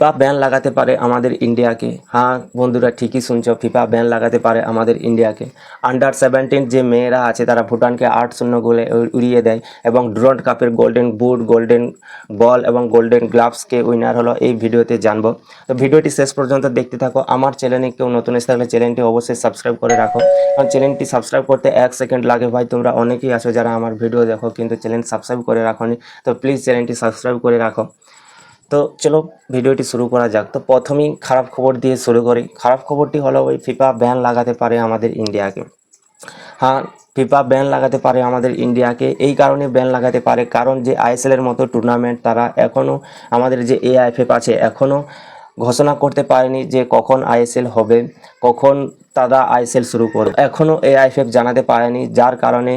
FIFA ban লাগাতে পারে আমাদের ইন্ডিয়াকে। হ্যাঁ বন্ধুরা ঠিকই শুনছো, ফিফা ব্যান লাগাতে পারে আমাদের ইন্ডিয়াকে। আন্ডার সেভেন্টিন যে মেয়েরা আছে, তারা ভুটানকে আট শূন্য গোলে উড়িয়ে দেয় এবং ডুরন্ট কাপের গোল্ডেন বুট গোল্ডেন বল এবং গোল্ডেন গ্লাভসকে উইনার হলো এই ভিডিওতে জানব। তো ভিডিওটি শেষ পর্যন্ত দেখতে থাকো। আমার চ্যানেলে কেউ নতুন এসে থাকলে চ্যানেলটি অবশ্যই সাবস্ক্রাইব করে রাখো। কারণ চ্যানেলটি সাবস্ক্রাইব করতে এক সেকেন্ড লাগে ভাই, তোমরা অনেকেই আছো যারা আমার ভিডিও দেখো কিন্তু চ্যানেল সাবস্ক্রাইব করে রাখোনি। তো প্লিজ চ্যানেলটি সাবস্ক্রাইব করে রাখো। তো চলো ভিডিওটি শুরু করা যাক। তো প্রথমেই খারাপ খবর দিয়ে শুরু করি। খারাপ খবরটি হলো ওই ফিফা ব্যান লাগাতে পারে আমাদের ইন্ডিয়াকে। হ্যাঁ ফিফা ব্যান লাগাতে পারে আমাদের ইন্ডিয়াকে। এই কারণে ব্যান লাগাতে পারে কারণ যে আইএসএল এর মতো টুর্নামেন্ট তারা এখনও আমাদের যে এআইএফএফ আছে এখনও ঘোষণা করতে পারেনি যে কখন আইএসএল হবে, কখন তারা আইএসএল শুরু করবে। এখনও এআইএফএফ জানাতে পারেনি, যার কারণে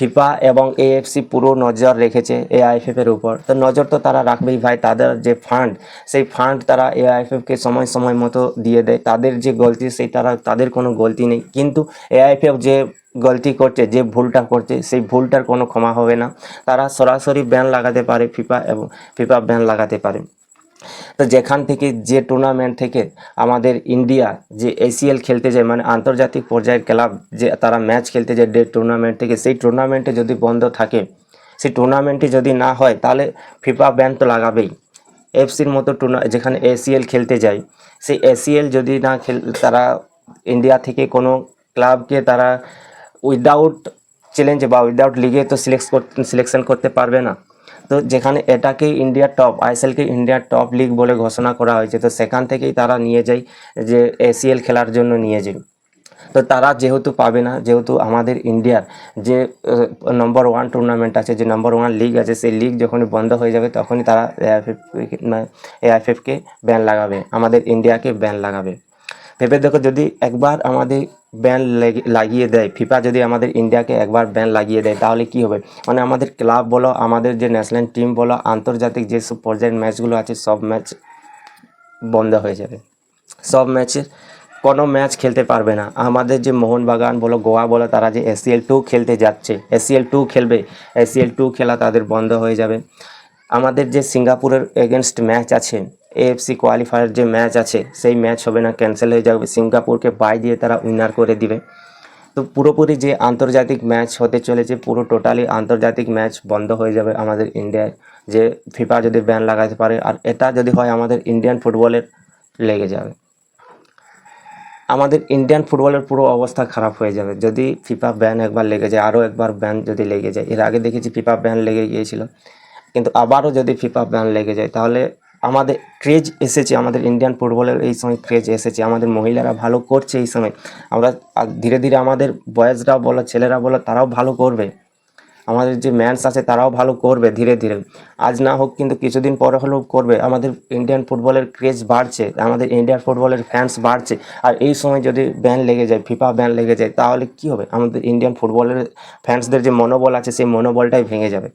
ফিফা এবং এএফসি পুরো নজর রেখেছে এআইএফএফ এর উপর। তো নজর তো তারা রাখবেই ভাই, তাদের যে ফান্ড সেই ফান্ড তারা এআইএফএফকে সময় সময় মতো দিয়ে দেয়। তাদের যে গলতি, সেই তারা, তাদের কোনো গলতি নেই। কিন্তু এআইএফএফ যে গলতি করছে, যে ভুলটা করছে, সেই ভুলটার কোনো ক্ষমা হবে না। তারা সরাসরি ব্যান লাগাতে পারে ফিফা এবং ফিফা ব্যান লাগাতে পারে। তো যেখান থেকে যে টুর্নামেন্ট থেকে আমাদের ইন্ডিয়া যে এসিএল খেলতে যায় মানে আন্তর্জাতিক পর্যায়ের ক্লাব যে তারা ম্যাচ খেলতে যায় ডে টুর্নামেন্ট থেকে, সেই টুর্নামেন্টে যদি বন্ধ থাকে, সেই টুর্নামেন্টে যদি না হয়, তাহলে ফিফা ব্যান তো লাগাবেই। এফসির মতো টুর্না যেখানে এসিএল খেলতে যায়, সেই এসিএল যদি না খেল তারা ইন্ডিয়া থেকে কোনো ক্লাবকে তারা উইদাউট চ্যালেঞ্জ বা উইদাউট লিগে তো সিলেক্ট সিলেকশন করতে পারবে না। তো যেখানে এটাকে ইন্ডিয়ার টপ আইএসএলকে ইন্ডিয়ার টপ লিগ বলে ঘোষণা করা হয়েছে, তো সেখান থেকেই তারা নিয়ে যায় যে এসিএল খেলার জন্য নিয়ে যায়। তো তারা যেহেতু পাবে না, যেহেতু আমাদের ইন্ডিয়ার যে নম্বর ওয়ান টুর্নামেন্ট আছে, যে নম্বর ওয়ান লিগ আছে, সেই লিগ যখনই বন্ধ হয়ে যাবে, তখনই তারা এআইএফএফ এআইএফএফকে ব্যান লাগাবে, আমাদের ইন্ডিয়াকে ব্যান লাগাবে। ভেবে দেখো যদি একবার আমাদের ব্যান লাগিয়ে দেয় ফিফা যদি আমাদের ইন্ডিয়াকে একবার ব্যান লাগিয়ে দেয়, তাহলে কি হবে? মানে আমাদের ক্লাব বলো, আমাদের যে ন্যাশনাল টিম বলো, আন্তর্জাতিক যেসব পর্যায়ের ম্যাচগুলো আছে, সব ম্যাচ বন্ধ হয়ে যাবে। সব ম্যাচে কোনো ম্যাচ খেলতে পারবে না। আমাদের যে মোহনবাগান বলো, গোয়া বলো, তারা যে এসিএল টু খেলতে যাচ্ছে এসিএল টু খেলবে এসিএল টু খেলা তাদের বন্ধ হয়ে যাবে। আমাদের যে সিঙ্গাপুরের এগেনস্ট ম্যাচ আছে এএফসি কোয়ালিফায়ার যে ম্যাচ আছে, সেই ম্যাচ হবে না ক্যান্সেল হয়ে যাবে। সিঙ্গাপুরকে বাই দিয়ে তারা উইনার করে দিবে। তো পুরোপুরি যে আন্তর্জাতিক ম্যাচ হতে চলেছে, পুরো টোটালি আন্তর্জাতিক ম্যাচ বন্ধ হয়ে যাবে আমাদের ইন্ডিয়ায় যে ফিফা যদি ব্যান লাগাতে পারে, আর এটা যদি হয় আমাদের ইন্ডিয়ান ফুটবলের লেগে যাবে। আমাদের ইন্ডিয়ান ফুটবলের পুরো অবস্থা খারাপ হয়ে যাবে। যদি ফিফা ব্যান একবার লেগে যায়, আরও একবার ব্যান যদি লেগে যায়, এর আগে দেখেছি ফিফা ব্যান লেগে গিয়েছিল। কিন্তু আবারও যদি ফিফা ব্যান লেগে যায়, তাহলে আমাদের ক্রেজ এসেছে, আমাদের ইন্ডিয়ান ফুটবলের এই সময় ক্রেজ এসেছে, আমাদের মহিলারা ভালো করছে এই সময়। আমরা ধীরে ধীরে আমাদের বয়েজরা বলো, ছেলেরা বলো, তারাও ভালো করবে। আমাদের যে ম্যানস আছে, তারাও ভালো করবে ধীরে ধীরে। আজ না হোক কিন্তু কিছুদিন পরে হলেও করবে। আমাদের ইন্ডিয়ান ফুটবলের ক্রেজ বাড়ছে, আমাদের ইন্ডিয়ান ফুটবলের ফ্যান্স বাড়ছে। আর এই সময় যদি ব্যান লেগে যায় ফিফা ব্যান লেগে যায়, তাহলে কি হবে? আমাদের ইন্ডিয়ান ফুটবলের ফ্যান্সদের যে মনোবল আছে, সেই মনোবলটাই ভেঙে যাবে।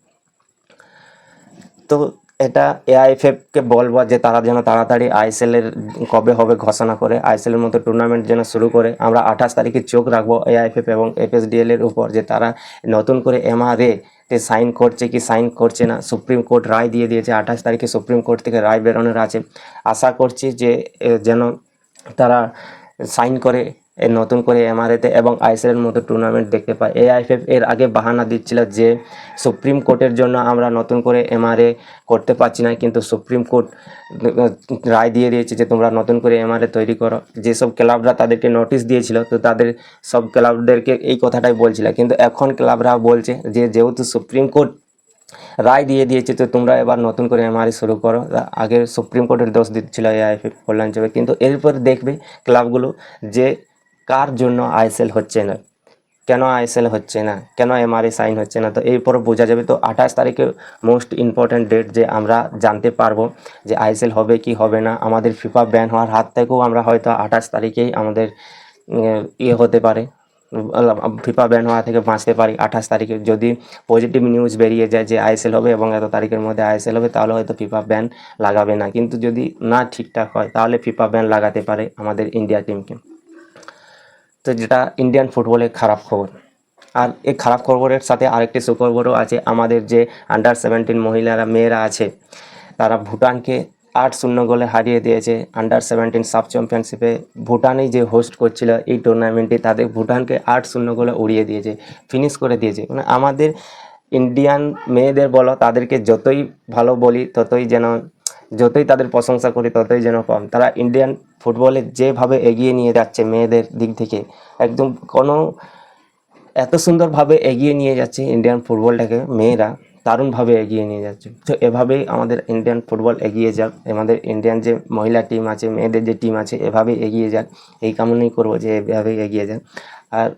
তো এটা এআইএফএফকে বলব যে তারা যেন তাড়াতাড়ি আইএসএল এর কবে হবে ঘোষণা করে আইএসএল এর মতো টুর্নামেন্ট যেন শুরু করে। আমরা আঠাশ তারিখে চোখ রাখব এআইএফএফ এবং এফএসডিএল এর উপর যে তারা নতুন করে এমআরএ তে সাইন করছে কি সাইন করছে না, সুপ্রিম কোর্ট রায় দিয়ে দিয়েছে, আঠাশ তারিখে সুপ্রিম কোর্ট থেকে রায় বেরোনোর আছে। আশা করছি যে যেন তারা সাইন করে নতুন করে এমআরএতে এবং আইএসএল এর মতো টুর্নামেন্ট দেখতে পাই এআইএফএফ এর আগে বাহানা দিচ্ছিল যে সুপ্রিম কোর্টের জন্য আমরা নতুন করে এমআরএ করতে পারছি না, কিন্তু সুপ্রিম কোর্ট রায় দিয়ে দিয়েছে যে তোমরা নতুন করে এমআরএ তৈরি করো। যেসব ক্লাবরা তাদেরকে নোটিশ দিয়েছিল, তো তাদের সব ক্লাবদেরকে এই কথাটাই বলছিল। কিন্তু এখন ক্লাবরা বলছে যে যেহেতু সুপ্রিম কোর্ট রায় দিয়ে দিয়েছে, তো তোমরা এবার নতুন করে এমআরএ শুরু করো। আগে সুপ্রিম কোর্টের দোষ দিচ্ছিল এআইএফএফ কল্যাণ চবে কিন্তু এরপর দেখবে ক্লাবগুলো যে কার জন্য আইএসএল হচ্ছে না? কেন আইএসএল হচ্ছে না? কেন এমআরএ সাইন হচ্ছে না? তো এরপর বোঝা যাবে। তো আঠাশ তারিখে মোস্ট ইম্পর্ট্যান্ট ডেট যে আমরা জানতে পারব যে আইএসএল হবে কি হবে না, আমাদের ফিফা ব্যান হওয়ার হাত থেকেও আমরা হয়তো আঠাশ তারিখেই আমাদের ইয়ে হতে পারে। ফিফা ব্যান হওয়া থেকে বাঁচতে পারি আঠাশ তারিখে। যদি পজিটিভ নিউজ বেরিয়ে যায় যে আইএসএল হবে এবং এত তারিখের মধ্যে আইএসএল হবে, তাহলে হয়তো ফিফা ব্যান লাগাবে না। কিন্তু যদি না ঠিকঠাক হয়, তাহলে ফিফা ব্যান লাগাতে পারে আমাদের ইন্ডিয়া টিমকে তো যেটা ইন্ডিয়ান ফুটবলের খারাপ খবর। আর এই খারাপ খবরের সাথে আরেকটি সুখবরও আছে, আমাদের যে আন্ডার সেভেন্টিন মহিলারা, মেয়েরা আছে, তারা ভুটানকে আট শূন্য গোলে হারিয়ে দিয়েছে। আন্ডার সেভেন্টিন সাব চ্যাম্পিয়নশিপে ভুটানেই যে হোস্ট করছিল এই টুর্নামেন্টে তাদের ভুটানকে আট শূন্য গোলে উড়িয়ে দিয়েছে ফিনিশ করে দিয়েছে। মানে আমাদের ইন্ডিয়ান মেয়েদের বলো, তাদেরকে যতই ভালো বলি, ততই যেন যতই তাদের প্রশংসা করি, ততই যেন কম। তারা ইন্ডিয়ান ফুটবলে যেভাবে এগিয়ে নিয়ে যাচ্ছে মেয়েদের দিক থেকে, একদম কোনো এত সুন্দরভাবে এগিয়ে নিয়ে যাচ্ছে ইন্ডিয়ান ফুটবলটাকে মেয়েরা, দারুণভাবে এগিয়ে নিয়ে যাচ্ছে। তো এভাবেই আমাদের ইন্ডিয়ান ফুটবল এগিয়ে যাক, আমাদের ইন্ডিয়ান যে মহিলা টিম আছে, মেয়েদের যে টিম আছে, এভাবেই এগিয়ে যাক। এই কামনাই করব যে এভাবেই এগিয়ে যাক। আর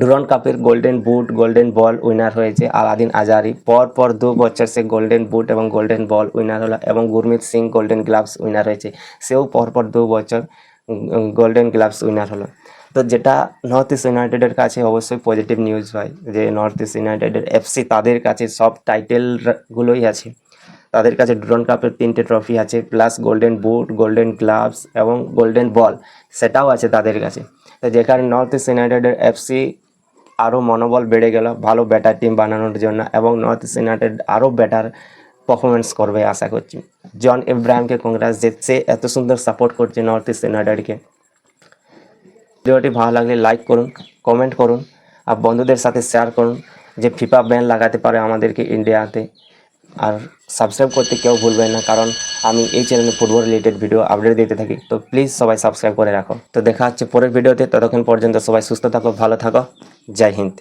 ডুরন কাপের golden boot, golden ball winner হয়েছে আলাদিন আজারি। পর পর দু বছর সে গোল্ডেন বুট এবং গোল্ডেন বল উইনার হলো এবং Gurmeet Singh golden gloves winner হয়েছে। সেও পর পর দু বছর গোল্ডেন গ্লাভস উইনার হলো। তো যেটা নর্থ ইস্ট ইউনাইটেডের কাছে অবশ্যই পজিটিভ নিউজ হয় যে নর্থ ইস্ট ইউনাইটেডের এফসি তাদের কাছে সব টাইটেলগুলোই আছে। তাদের কাছে ড্রোন কাপের তিনটে ট্রফি আছে plus golden boot, golden gloves এবং গোল্ডেন বল। সেটাও আছে তাদের কাছে। তো যেখানে নর্থ ইস্ট ইউনাইটেডের এফসি আরও মনোবল বেড়ে গেল, ভালো ব্যাটার টিম বানানোর জন্য এবং নর্থ ইস্ট ইউনাইটেড আরও বেটার পারফরমেন্স করবে আশা করছি। জন ইব্রাহিমকে কংগ্রেস যে সে এত সুন্দর সাপোর্ট করছে নর্থ ইস্ট ইউনাইটেডকে ভিডিওটি ভালো লাগলে লাইক করুন কমেন্ট করুন, আর বন্ধুদের সাথে শেয়ার করুন যে ফিফা ব্যান লাগাতে পারে আমাদেরকে ইন্ডিয়াতে আর সাবস্ক্রাইব করতে কেউ ভুলবেন না, কারণ আমি এই চ্যানেলে ফুটবল রিলেটেড ভিডিও আপডেট দিতে থাকি। তো প্লিজ সবাই সাবস্ক্রাইব করে রাখো। তো দেখা হচ্ছে পরের ভিডিওতে ততক্ষণ পর্যন্ত সবাই সুস্থ থাকো, ভালো থাকো। জয় হিন্দ।